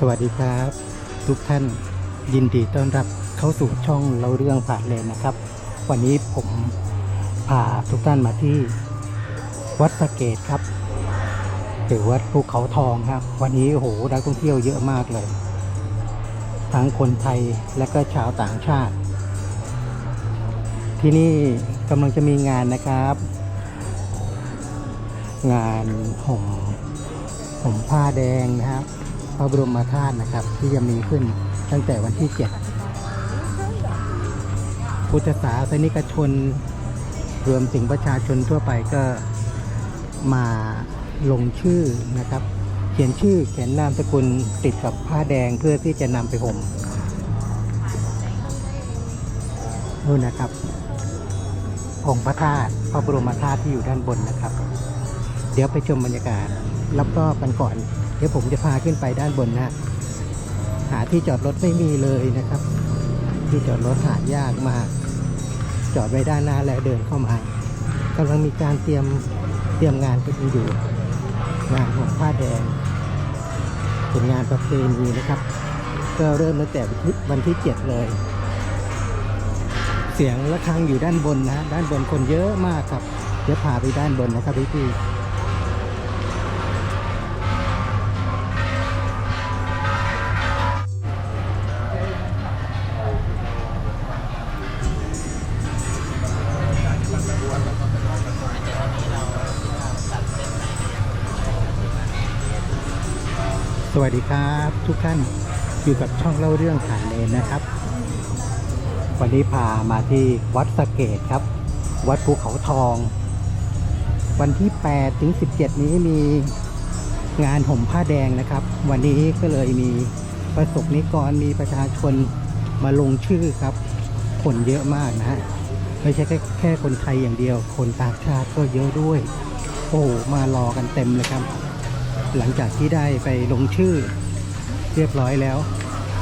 สวัสดีครับ ทุกท่านยินดีต้อนรับเข้าสู่ช่องเราเรื่องผ่านเลยนะครับ วันนี้ผมพาทุกท่านมาที่วัดสะเกตครับหรือวัดภูเขาทองครับ วันนี้โอ้โหนักท่องเที่ยวเยอะมากเลย ทั้งคนไทยและก็ชาวต่างชาติ ที่นี่กำลังจะมีงานนะครับ งานห่มผมผ้าแดงนะครับ พระบรมธาตุนะครับ ที่จะมีขึ้นตั้งแต่วันที่ 7 พุทธศาสนิกชน รวมถึงประชาชนทั่วไปก็มาลงชื่อนะครับ เขียนชื่อเขียนนามสกุลติดกับผ้าแดงเพื่อที่จะนำไปห่มนู่นนะครับ องค์พระธาตุพระบรมธาตุที่อยู่ด้านบนนะครับ เดี๋ยวไปชมบรรยากาศรอบๆกันก่อน เดี๋ยวผมจะพาขึ้นไปด้านบนนะหาที่จอดรถไม่มีเลยนะครับ ที่จอดรถหายากมาก จอดไว้ด้านหน้าแล้วเดินเข้ามากำลังมีการเตรียมเตรียมงานกันอยู่งานของผ้าแดงเป็นงานประเพณีนะครับ ก็เริ่มตั้งแต่วันที่เจ็ดเลย เสียงระฆังอยู่ด้านบนนะ ด้านบนคนเยอะมากครับเดี๋ยวพาไปด้านบนนะครับพี่พี่ วัสดีครับทุกท่านอยู่กับช่องเล่าเรื่องผ่านเลนนะครับ วันนี้พามาที่วัดสะเกตครับ วัดภูเขาทอง วันที่ 8 ถึง 17 นี้มีงานห่มผ้าแดงนะครับ วันนี้ก็เลยมีประสบนิกรมีประชาชนมาลงชื่อครับ คนเยอะมากนะฮะไม่ใช่แค่แค่คนไทยอย่างเดียว คนต่างชาติก็เยอะด้วย โอ้มารอกันเต็มเลยครับ หลังจากที่ได้ไปลงชื่อเรียบร้อยแล้ว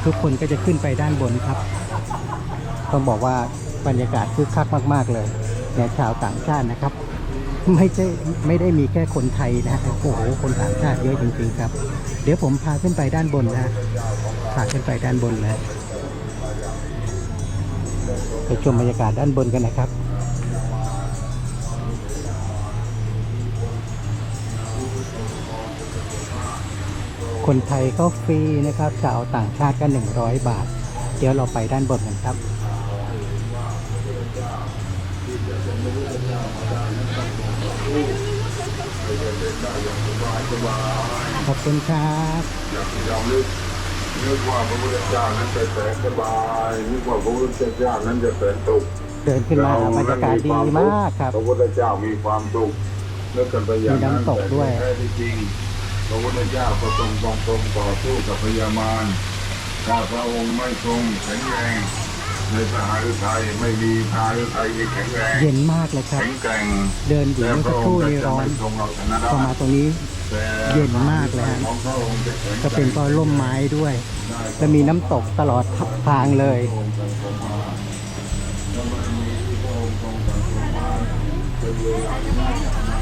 ทุกคนก็จะขึ้นไปด้านบนครับ ต้องบอกว่าบรรยากาศคึกคักมาก ๆ เลยเนี่ยชาวต่างชาตินะครับ ไม่ใช่ไม่ได้มีแค่คนไทยนะโอ้โหคนต่างชาติเยอะจริงๆครับ เดี๋ยวผมพาขึ้นไปด้านบนนะพาขึ้นไปด้านบนนะไปชมบรรยากาศด้านบนกันนะครับ คนไทยก็ฟรีนะครับชาวต่างชาติก็ 100 บาท เดี๋ยวเราไปด้านบนกันครับขอบคุณครับยอมนึกนึกว่าพระพุทธเจ้านั้นจะแสนสบายนึกว่าพระพุทธเจ้านั้นจะแสนสุขเดินขึ้นมาบรรยากาศดีมากครับพระพุทธเจ้ามีความสุขนึกกันไปอย่างนั้นมีน้ำตกด้วยแต่แท้ที่จริง พระพุทธเจ้าก็ทรงทรงทรงต่อสู้กับพญามารถ้าพระองค์ไม่ทรงแข็งแรงในสหฤทัยไม่มีพาฤทัยที่แข็งแรงเย็นมากเลยครับแข็งแกร่งเดินอยู่แต่เมื่อพสักระคองรู่ค์ก็นี้จะร้อไม่นทรงเอาชนะพอมาตรงนี้แต่เย็นมากเลยฮะของพระองค์จะแข็งแกร่งก็เป็นเพราะร่มไม้ด้วย จะมีน้ำตกตลอดทางเลยเดินขึ้นไปด้านบนนะครับเป็นทานบารมีศีลบารมี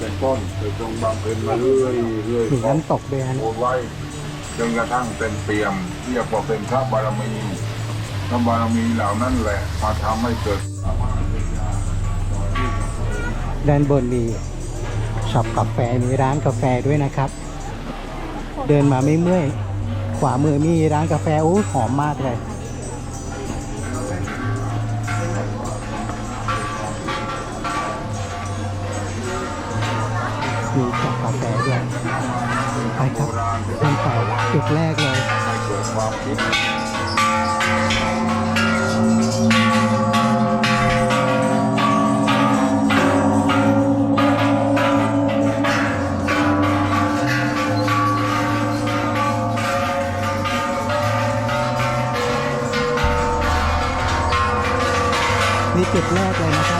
เป็นต้นจะจงบำเพ็ญมาเรื่อยเรื่อยมีน้ำตกด้วยฮะโอนไว้จนกระทั่งเป็นเปี่ยมเรียกว่าเป็นพระบารมีพระบารมีเหล่านั้นแหละมาทำให้เกิดด้านบนมีช็อปกาแฟมีร้านกาแฟด้วยนะครับ เดินมาไม่เมื่อย ขวามือมีร้านกาแฟอู้หอมมากเลย จุดแรกเลยความคิดนี่จุดแรกเลยนะครับ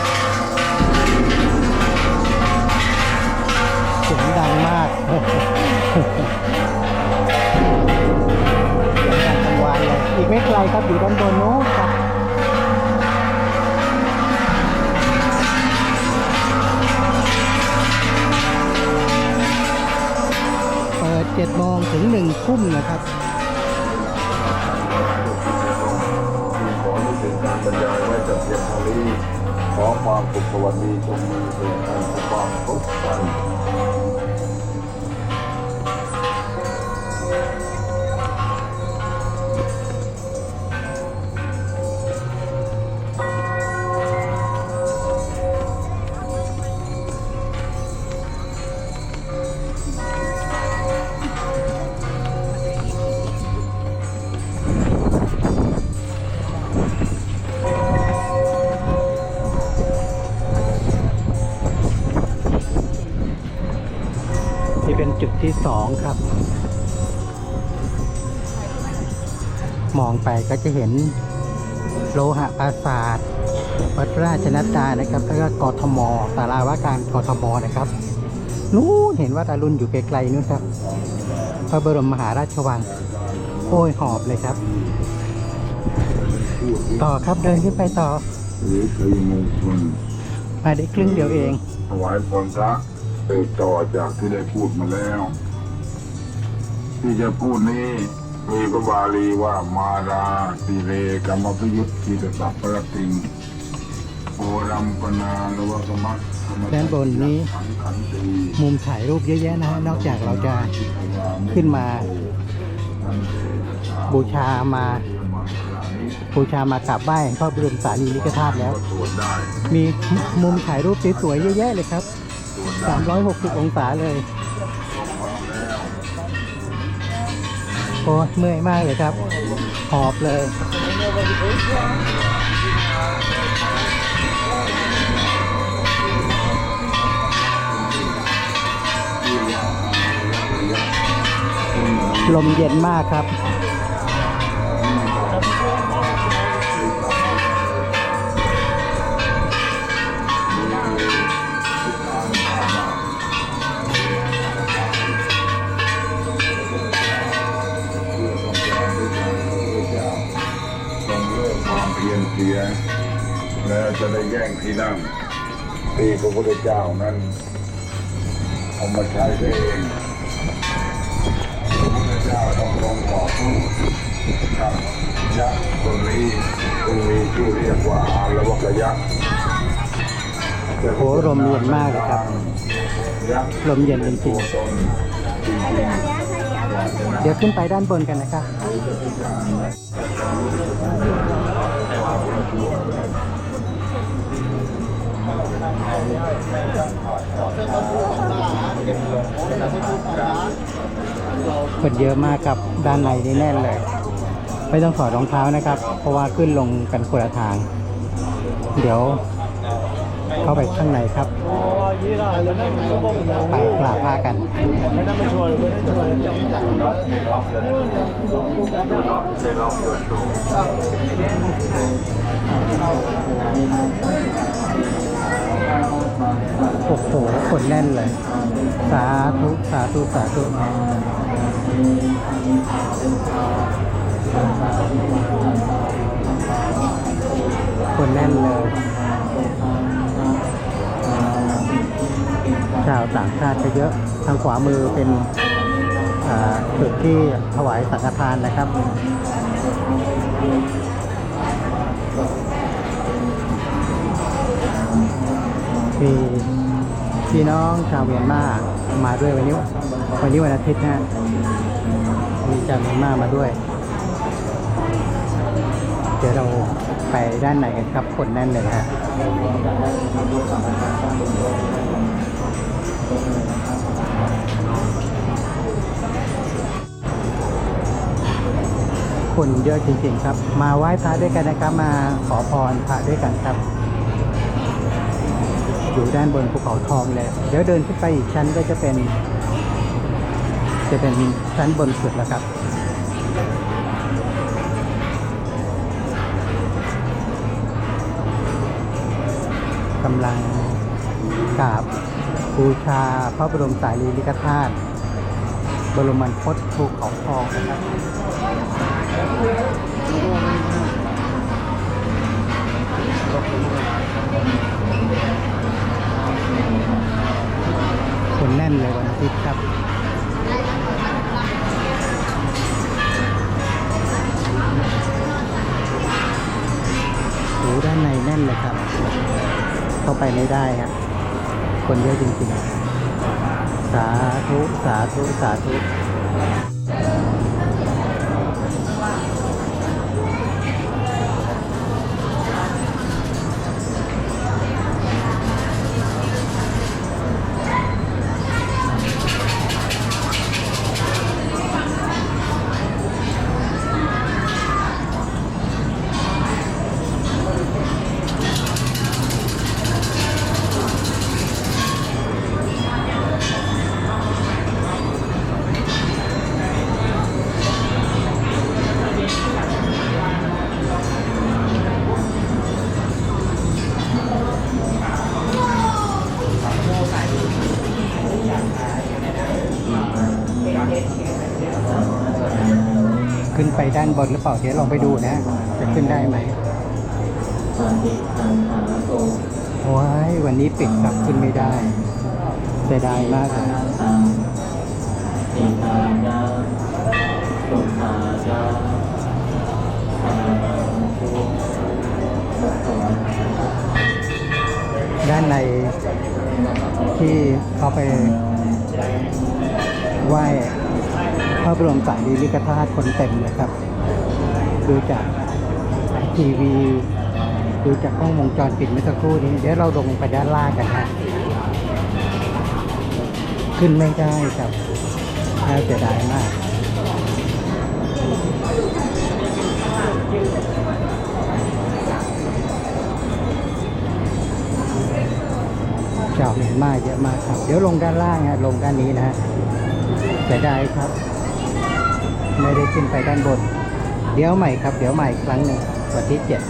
อีกไม่ไกลครับอยู่ด้านบนโน้นครับเปิดเจ็ดโมงถึงหนึ่งทุ่มนะครับขอนึกถึงการบรรยายไว้จากเพียเท่านี้ขความสุขสวัสดีจงมีเสียงความทุกข์กัน จุดที่สองครับ มองไปก็จะเห็นโลหะปราสาทวัดราชนัดดานะครับ แล้วก็กทมสาราว่าการกทมนะครับ นู้นเห็นว่าตารุนอยู่ไกลๆนู้นครับพระบรมมหาราชวังโอ้ยหอบเลยครับ ต่อครับเดินขึ้นไปต่อหรือชัยมงคลมาได้ครึ่งเดียวเองถวายพรพระ สืบต่อจากที่ได้พูดมาแล้ว ที่จะพูดนี้มีพระบาลีว่ามาราสิเรกรรมพยุทธ์ทีตสัพพรติงโอรัมปนาลวกมัคด้านบนนี้มุมถ่ายรูปเยอะแยะนะฮะนอกจากเราจะขึ้นมา บูชามาบูชามากราบไหว้พระบรมสารีริกธาตุแล้ว มีมุมถ่ายรูปสวยๆเยอะแยะเลยครับ 360 องศาเลย โอ้ยเมื่อยมากเลยครับ หอบเลย ลมเย็นมากครับ พระพุทธเจ้านั้นเอามาใช้เองพระพุทธเจ้าต้องลงต่อสู้กับยักษ์ตัวนี้จึงมีชื่อเรียกว่าอารวกยักษ์โอ้ลมเย็นมากครับ ลมเย็นจริงตนจริงๆเดี๋ยวขึ้นไปด้านบนกันนะครับ คนเยอะมากครับด้านในนี่แน่นเลย ไม่ต้องถอดรองเท้านะครับ เพราะว่าขึ้นลงกันคนละทาง เดี๋ยวเข้าไปข้างในครับ ไปกราบพระกัน โอ้โหคนแน่นเลย สาธุ สาธุ สาธุคนแน่นเลย ชาวต่างชาติก็เยอะ ทางขวามือเป็นจุดที่ถวายสังฆทานนะครับ พี่น้องชาวเมียนมามาด้วยวันนี้วันนี้วันอาทิตย์นะฮะมีชาวเมียนมามาด้วย เดี๋ยวเราไปด้านไหนกันครับคนแน่นเลยฮะคนเยอะจริงๆครับ มาไหว้พระด้วยกันนะครับ มาขอพรพระด้วยกันครับ อยู่ด้านบนภูเขาทองเลยเดี๋ยวเดินขึ้นไปอีกชั้นก็จะเป็น จะเป็นชั้นบนสุดแล้วครับกำลังกราบบูชาพระบรมสารีริกธาตุบรมคตภูเขาทองนะครับ คนแน่นเลยวันอาทิตย์ครับโอ้ด้านในแน่นเลยครับ เข้าไปไม่ได้ครับคนเยอะจริงๆ สาธุ สาธุ สาธุ ด้านบนหรือเปล่าเดี๋ยวลองไปดูนะ จะขึ้นได้ไหมโอ้ยวันนี้ปิดกลับขึ้นไม่ได้เสียดายมากเลยด้านในที่เขาไปไหว้ พระบรมสารีริกธาตุคนเต็มเลยครับ ดูจากทีวีดูจากกล้องวงจรปิดเมื่อสักครู่นี้ เดี๋ยวเราลงไปด้านล่างกันฮะขึ้นไม่ได้ครับน่าเสียดายมากชาวเมียนมาเยอะมากครับ เดี๋ยวลงด้านล่างฮะลงด้านนี้นะฮะเสียดายครับ ไม่ได้ขึ้นไปด้านบน เดี๋ยวใหม่ครับ เดี๋ยวใหม่อีกครั้งหนึ่งวันที่เจ็ด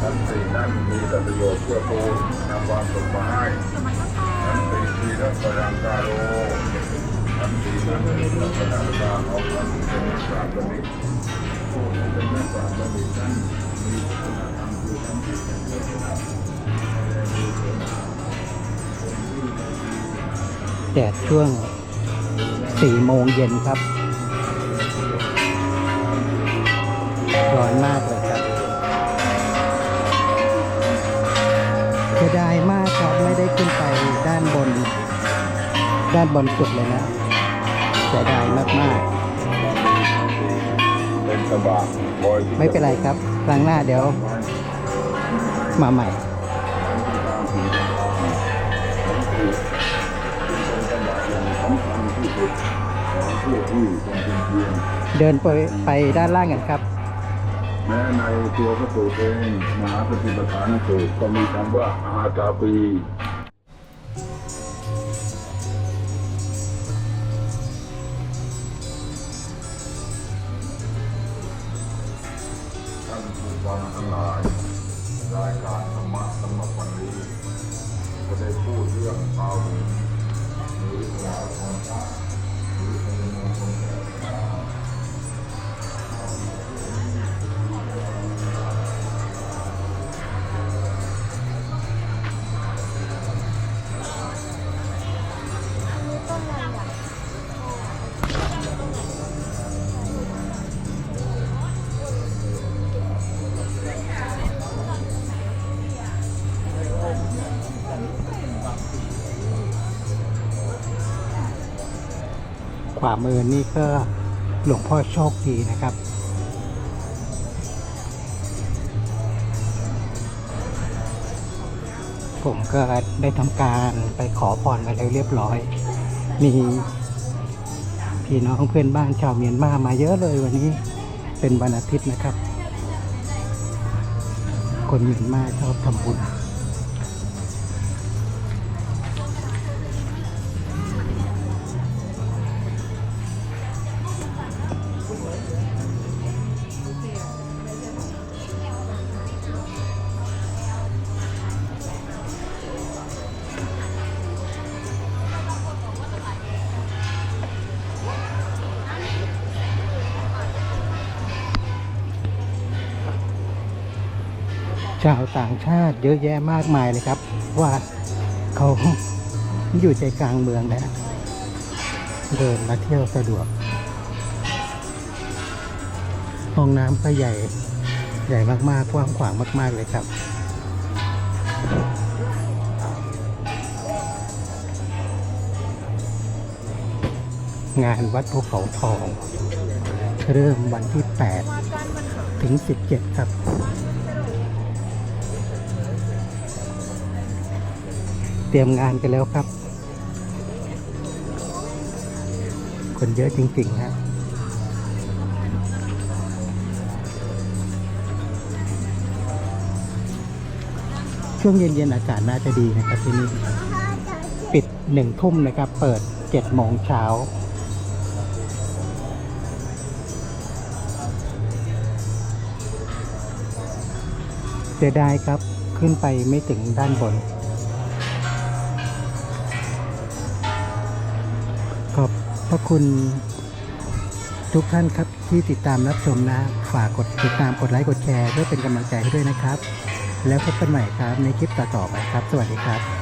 ทั้งสี่นั้นมีแต่ประโยชน์เพื่อผู้นำความสุขมาให้ขันติที่รักรังการโล แดดช่วงสี่โมงเย็นครับ ร้อนมากเลยครับเสียดายมากครับไม่ได้ขึ้นไปด้านบน ด้านบนสุดเลยนะ เสียดายมากเป็นสบะบอยๆไม่เป็นไรครับ ครั้งหน้าเดี๋ยว มาใหม่ เดินไปไปด้านล่างกันครับแม้ในตัวพระสูตรเองมหาสติปัฏฐานสูตรก็มีคำว่าอาตาปี ขวามือนี่ก็หลวงพ่อโชคดีนะครับ ผมก็ได้ทำการไปขอพรมาแล้วเรียบร้อย มีพี่น้องเพื่อนบ้านชาวเมียนมามาเยอะเลยวันนี้เป็นวันอาทิตย์นะครับ คนเมียนมาชอบทำบุญ ชาวต่างชาติเยอะแยะมากมายเลยครับ ว่าเขาอยู่ใจกลางเมืองนะเดินมาเที่ยวสะดวก ห้องน้ำก็ใหญ่ ใหญ่มากๆกว้างขวางมาก ๆ เลยครับ งานวัดภูเขาทอง เริ่มวันที่ 8 ถึง 17 ครับ เตรียมงานกันแล้วครับ คนเยอะจริงๆฮะช่วงเย็นๆอากาศน่าจะดีนะครับที่นี่ปิดหนึ่งทุ่มนะครับ เปิดเจ็ดโมงเช้าเสียดายครับขึ้นไปไม่ถึงด้านบน พระคุณทุกท่านครับที่ติดตามรับชมนะ ฝากกดติดตามกดไลค์กดแชร์เพื่อเป็นกำลังใจให้ด้วยนะครับ แล้วพบกันใหม่ครับในคลิปต่อๆไปครับ สวัสดีครับ